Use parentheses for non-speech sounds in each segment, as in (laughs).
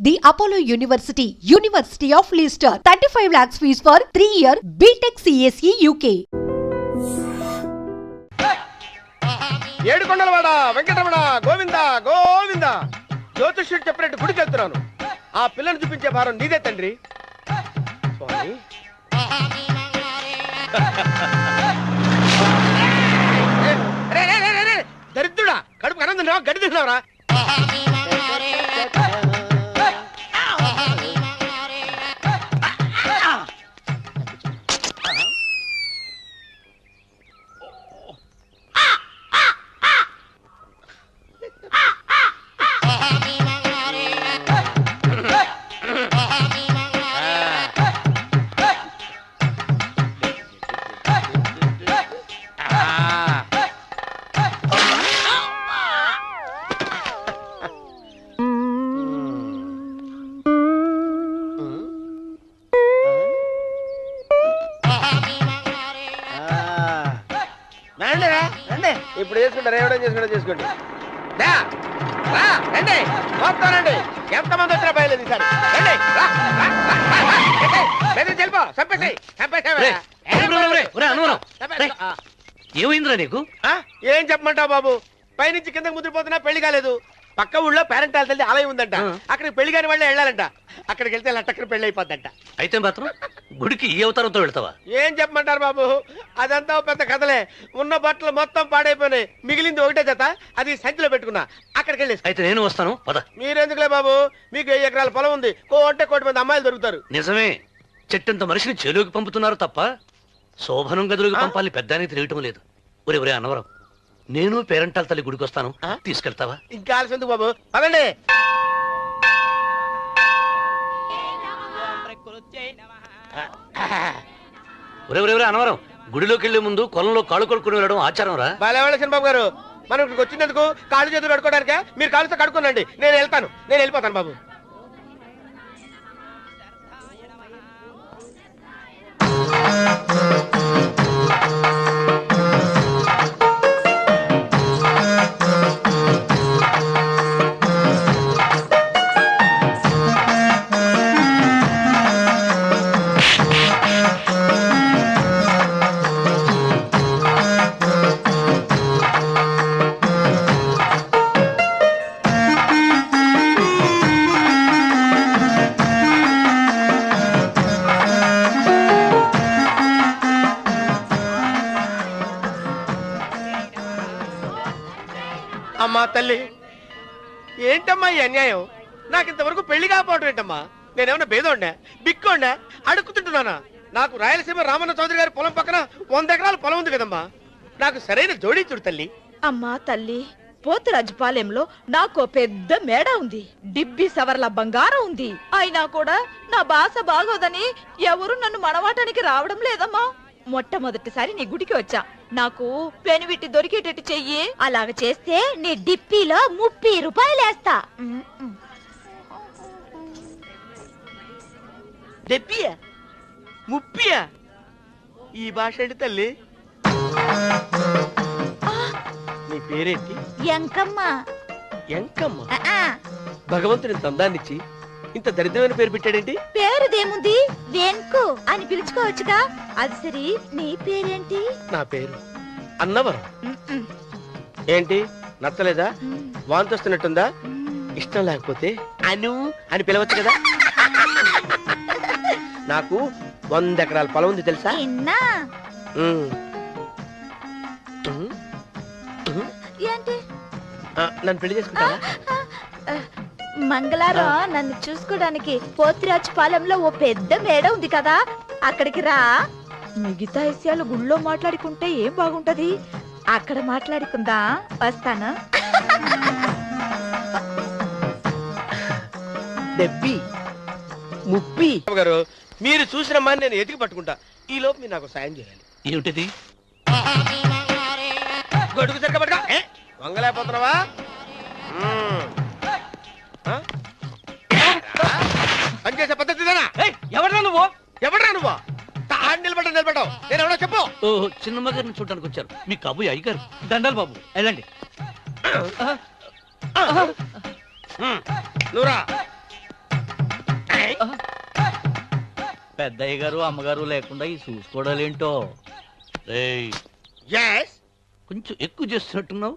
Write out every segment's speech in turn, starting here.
The Apollo university university of Leicester thirty five lakhs fees for three year BTech CSE UK Edukondalavada Venkataramana Govinda Govinda. జ్యోతిష్యుడు చెప్పినట్టు గుడికి వెళ్తున్నాను ఆ పిల్లను చూపించే భారం నీదే తండ్రి. దరిద్రుడా కడుపు అనందనా గడిదిస్తున్నావురా ఇప్పుడు చేసుకుంటారు ఏమైనా చేసుకుంటా చేసుకోండి. రండి మొత్తం రండి. ఎంతమంది వచ్చినా బయలుదేరి సార్. రండి వెళ్ళిపో, చంపేసేయ్. ఏమైందిరా నీకు? ఏం చెప్పమంటావు బాబు? పైనుంచి కిందకి ముద్రపోతున్నా పెళ్ళి కాలేదు. పక్క ఊళ్ళో పేరెంట్ తల్లి ఆలయం ఉందంట. అక్కడికి పెళ్ళి కాని వాళ్ళే వెళ్ళాలంట. అక్కడికి వెళ్తే లట్టక్కన పెళ్ళి అయిపోద్దంట. అయితే మాత్రం గుడికి ఈ అవతారంతో వెళ్తావా? ఏం చెప్పమంటారు బాబు? అదంతా పెద్ద కథలే. ఉన్న బట్టలు మొత్తం పాడైపోయినాయి. మిగిలింది ఒకటే జత. అది సంచిలో పెట్టుకున్నా. అక్కడికి వెళ్ళేసి. అయితే నేను వస్తాను. పద. మీరెందుకులే బాబు? మీకు వెయ్యి ఎకరాల పొలం ఉంది? కోటే కోటి మంది అమ్మాయిలు దొరుకుతారు. నిజమే. చెట్టంత మనిషిని చెలువుకి పంపుతున్నారు తప్ప శోభనం గదులకు ఆ? పంపాలి పెద్దానికి తెలియటం లేదు. ఒరే ఒరే అన్నవరం. నేను పేరంటాల తల్లి గుడికి వస్తాను? తీసుకెళ్తావా? ఇంకా ఆలస్యం బాబు? పదండి. అన్నవరం గుడిలోకి వెళ్ళే ముందు కొలంలో కాళ్ళు కొడుకుని వెళ్ళడం ఆచారం రా. బాలేవాళ్ళ చంద్రబాబు గారు. మనం ఇక్కడికి వచ్చినందుకు కాళ్ళు చేతులు కడుక్కోవడానికే? మీరు కాళ్ళతో కడుక్కోనండి. నేను వెళ్తాను. నేను వెళ్ళిపోతాను బాబు. అమ్మా తల్లి. ఏంటమ్మా ఈ అన్యాయం? నాకు ఇంతవరకు పెళ్ళి కాకపోవడం ఏంటమ్మా? నేనేమన్నా బేదోండా బిక్కోండా అడుక్కుతుంటున్నానా? నాకు రాయలసీమ రామన్న చౌదరి గారి పొలం పక్కన వంద ఎకరాల పొలం ఉంది కదమ్మా. నాకు సరైన జోడీ చూడు తల్లి. అమ్మా తల్లి పోతురాజుపాలెంలో నాకు పెద్ద మేడ ఉంది. డిబ్బి సవర్ల బంగారం ఉంది. అయినా కూడా నా బాస బాగోదని ఎవరు నన్ను మనవాటానికి రావడం లేదమ్మా. మొట్టమొదటిసారి నీ గుడికి వచ్చా. నాకు పెనువిట్టి దొరికేటట్టు చెయ్యి. అలాగ చేస్తే నీ డిప్పిలో ముప్పై రూపాయలు వేస్తా ముప్పియా? ఈ భాష ఏంటి తల్లి? నీ పేరేంటి? ఎంకమ్మా. ఎంకమ్మ? భగవంతుని ఇంత అందాన్నిచ్చి ఇంత దరిద్రమైన పేరు పెట్టాడేంటి? పేరుదేముంది? వెంకు అని పిలుచుకోవచ్చుగా? అది సరి నీ పేరేంటి? నా పేరు అన్నవరం. ఏంటి? నచ్చలేదా? వాంతి వస్తున్నట్టుందా ఇష్టం లేకపోతే అను అని పిలవచ్చు కదా? నాకు వంద ఎకరాల పొలం ఉంది తెలుసా? ఇన్నా? ఉమ్. ఉమ్. ఉమ్. ఏంటి? ఆ, నన్ను పెళ్ళి చేసుకుంటావా? మంగళారం నన్ను చూసుకోవడానికి పోతిరాజు పాలెంలో ఓ పెద్ద మేడ ఉంది కదా అక్కడికి రా. మిగతా విషయాలు గుళ్ళో మాట్లాడుకుంటే ఏం బాగుంటది? అక్కడ మాట్లాడుకుందా వస్తాను. డెబ్బి ముప్పి. గారు మీరు చూసిన అమ్మాయిని నేను ఎతికి పట్టుకుంటా. ఈ లోపు మీరు నాకు సాయం చేయాలి. ఏమిటిది? గొడుగు సరిగ్గా పట్టుకో. ఏ? ఎవడో చెప్పు ఓ చిన్నమ్మ గారిని చూడడానికి వచ్చారు. మీ కబు అయ్యగారు. దండాలు బాబు వెళ్ళండి. నువ్వురా పెద్దయ్య గారు అమ్మగారు లేకుండా ఈ చూసుకోవడాలేంటో రేయ్. ఎస్ కొంచెం ఎక్కువ చేస్తున్నట్టున్నావు.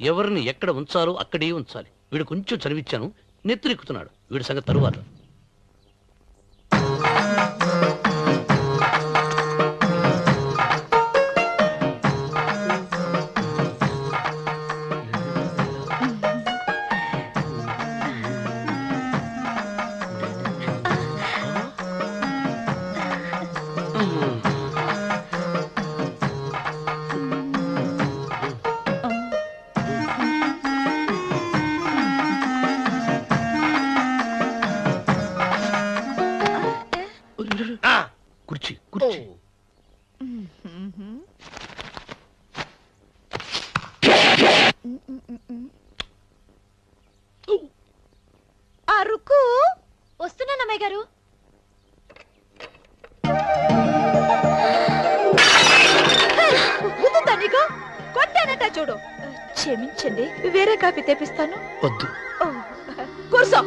ఎవరిని ఎక్కడ ఉంచాలో అక్కడే ఉంచాలి. వీడు కొంచెం చదివిచ్చాను నెత్తిరెక్కుతున్నాడు. వీడి సంగతి తరువాత. క్షమించండి. వేరే కాపీ తెప్పిస్తాను. వద్దు. కూర్చో.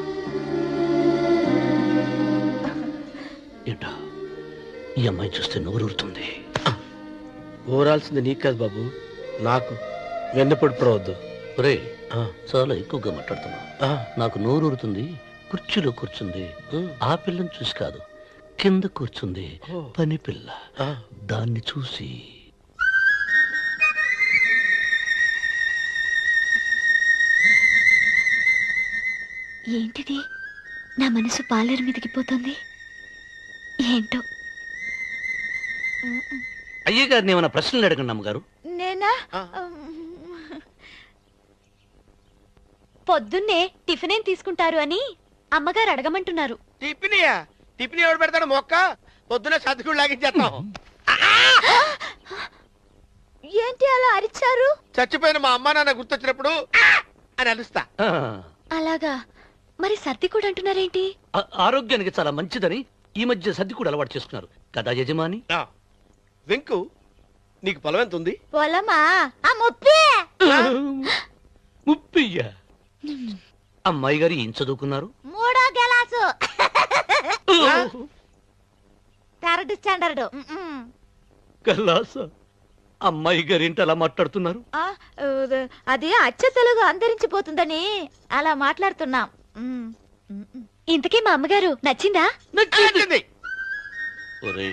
ఏంటా? ఈ అమ్మాయి చూస్తే నోరూరుతుంది. ఊరాల్సింది నీకు కాదు బాబు. నాకు వెన్నపొడి పడవద్దు ఒరే చాలా ఎక్కువగా మాట్లాడుతున్నా నాకు నోరూరుతుంది కుర్చీలో కూర్చుంది ఆ పిల్లని చూసి కాదు కింద కూర్చుంది పని పిల్ల. దాన్ని చూసి ఏంటిది? నా మనసు పాలేరు మీదకి పోతుంది. ఏంటో? అయ్య గారిని ఏమైనా ప్రశ్నలు అడగండి అమ్మగారు. నేనా. పొద్దున్నే టిఫిన్ ఏం తీసుకుంటారు అని అమ్మగారు అడగమంటున్నారు. టిఫినియా? టిఫిన్ ఎవడు పెడతాడు మొక్క? పొద్దున సర్దుకుడు లాగించేస్తాం. ఏంటి అలా అరిచారు? చచ్చిపోయిన మా అమ్మ నాన్న గుర్తొచ్చినప్పుడు! అని అలుస్తా. అలాగా? మరి సర్ది కూడా అంటున్నారేంటి? ఆరోగ్యానికి చాలా మంచిదని ఈ మధ్య సర్ది కూడా అలవాటు చేసుకున్నారు. కదా యజమాని. వెంకు నీకు పొలం ఎంత ఉంది? పొలమా? ఆ ముప్పి! ముప్పయ్య అమ్మాయి గారు ఏం చదువుకున్నారు? మూడో గెలాసు. Third standard. కల్లాస అమ్మాయి గారు ఏంటి అలా మాట్లాడుతున్నారు? అది అచ్చ తెలుగు అంతరించిపోతుందని అలా మాట్లాడుతున్నాం. ఇంతకీ మా అమ్మగారు నచ్చిందా? నచ్చింది. ఒరే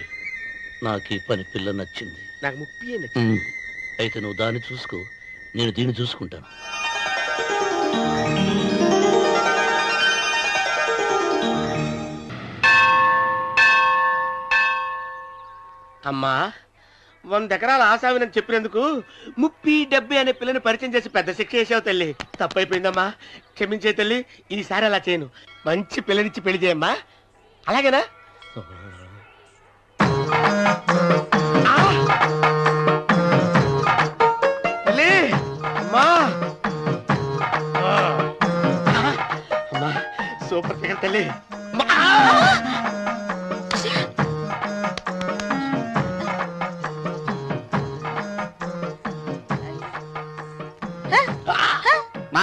నాకు ఈ పని పిల్ల నచ్చింది. నాకు ముప్పి అయితే నువ్వు దాన్ని చూసుకో నేను దీన్ని చూసుకుంటాను. అమ్మా వంద ఎకరాల ఆశావినని చెప్పినందుకు ముప్పి డెబ్బై అనే పిల్లని పరిచయం చేసి పెద్ద శిక్ష చేసావు తల్లి. తప్పైపోయిందమ్మా. క్షమించే తల్లి ఈసారి అలా చేయను. మంచి పిల్లనిచ్చి పెళ్ళి చేయమ్మా. అలాగేనా? తల్లి అమ్మా. అమ్మా. సూపర్ ఫిగర్ తల్లి.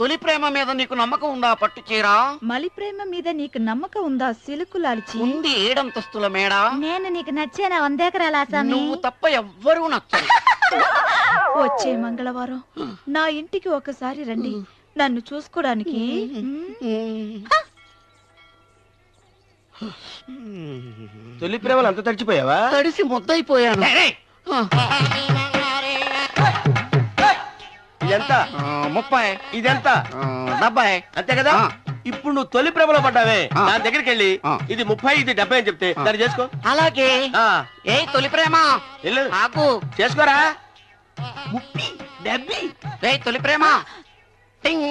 తొలి ప్రేమ మీద నీకు నమ్మకం ఉందా పట్టు చీరా? మలి ప్రేమ మీద నీకు నమ్మకం ఉందా సిలుకులాల్చి ఉంది ఏడంతస్తుల మేడ. నేను నీకు నచ్చేనా వందేకరాల ఆసామి? నువ్వు తప్ప ఎవ్వరూ నచ్చరు. వచ్చే మంగళవారం నా ఇంటికి ఒకసారి రండి. నన్ను చూసుకోవడానికి తొలి ప్రేమలు అంత తడిచిపోయావా? తడిసి ముద్దయిపోయాను. ఆ, ముప్పై. ఇదెంత? డెబ్బై. అంతే కదా. ఇప్పుడు నువ్వు తొలి ప్రేమలో పడ్డావే. దాని దగ్గరికి వెళ్ళి. ఇది ముప్పై ఇది డెబ్బై అని చెప్తే దాన్ని చేసుకో. అలాగే. ఏ తొలి ప్రేమ? ఆకు చేసుకోరా? ముప్పి డెబ్బై. ఏ తొలి ప్రేమ. టింగ్.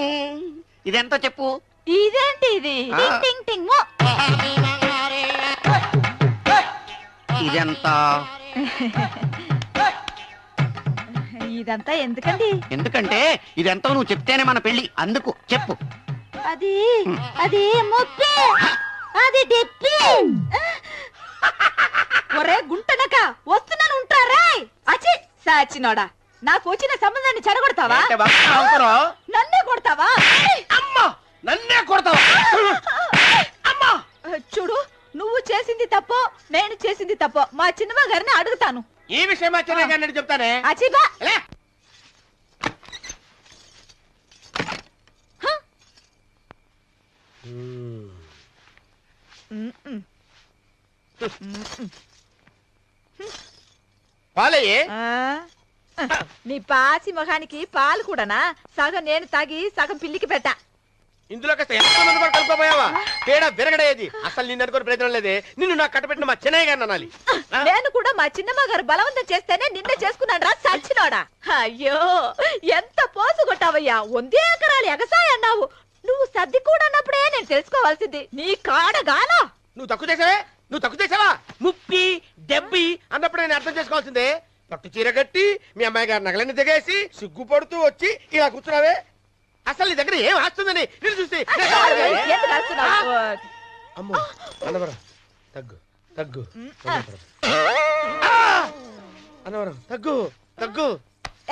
ఇదెంత చెప్పు. ఇదేంటి ఇది. టింగ్ టింగ్. ఇదెంత? (laughs) ఇదంతా ఎందుకండి? ఎందుకంటే ఇదెంతో నువ్వు చెప్తేనే మన పెళ్ళి అందుకు చెప్పు. అది అది ముప్పి. అది డిప్పి. ఒరే గుంటనక వస్తున్నాను ఉంటారా అచి సాచినోడా నాకు వచ్చిన సంబంధాన్ని చెడగొడతావా ఏంటే బాబు, అవసరం? నన్నే కొడతావా? అమ్మా నన్నే కొడతావా? అమ్మా! చూడు నువ్వు చేసింది తప్పో నేను చేసింది తప్పో మా చిన్నమ్మ గారిని అడుగుతాను. ఈ విషయం వచ్చే కానీ చెప్తానే? అచిబా లే. పాలయ్యే? నీ పాసి మొహానికి పాలు కూడానా? సగం నేను తాగి సగం పిల్లికి పెట్టా. ఇందులో కాస్త ఎంత మంది కూడా కలుపుకోపోయావా తేడా అసలు నిన్ను అనుకుని ప్రయత్నం లేదే. నిన్ను నాకు కట్టబెట్టిన మా చెన్నయ్య గారిని అనాలి? నేను కూడా మా చిన్నమ్మ గారు బలవంతం చేస్తేనే నిన్నే చేసుకున్నాను రా సచ్చినోడా. అయ్యో ఎంత పోసు కొట్టావయ్యా. వందే ఎకరాలు ఎగసాయి అన్నావు నువ్వు సర్ది కూడా అన్నప్పుడే నేను తెలుసుకోవాల్సింది. నీ కాడగాల నువ్వు తక్కువ చేసావే? నువ్వు తక్కువ చేసావా? ముప్పి డెబ్బి అన్నప్పుడు నేను అర్థం చేసుకోవాల్సిందే. పట్టు చీర కట్టి మీ అమ్మాయి గారి నగలన్నీ దిగేసి సిగ్గుపడుతూ వచ్చి ఇలా కూర్చున్నావే? అసలు నీ దగ్గర ఏం ఆస్తుందని నేను చూసి ఎందుకు అరుస్తున్నావు? అమ్మో అన్నవరం తగ్గు తగ్గు. అన్నవరం. అన్నవరం తగ్గు తగ్గు.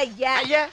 అయ్యా. అయ్యా.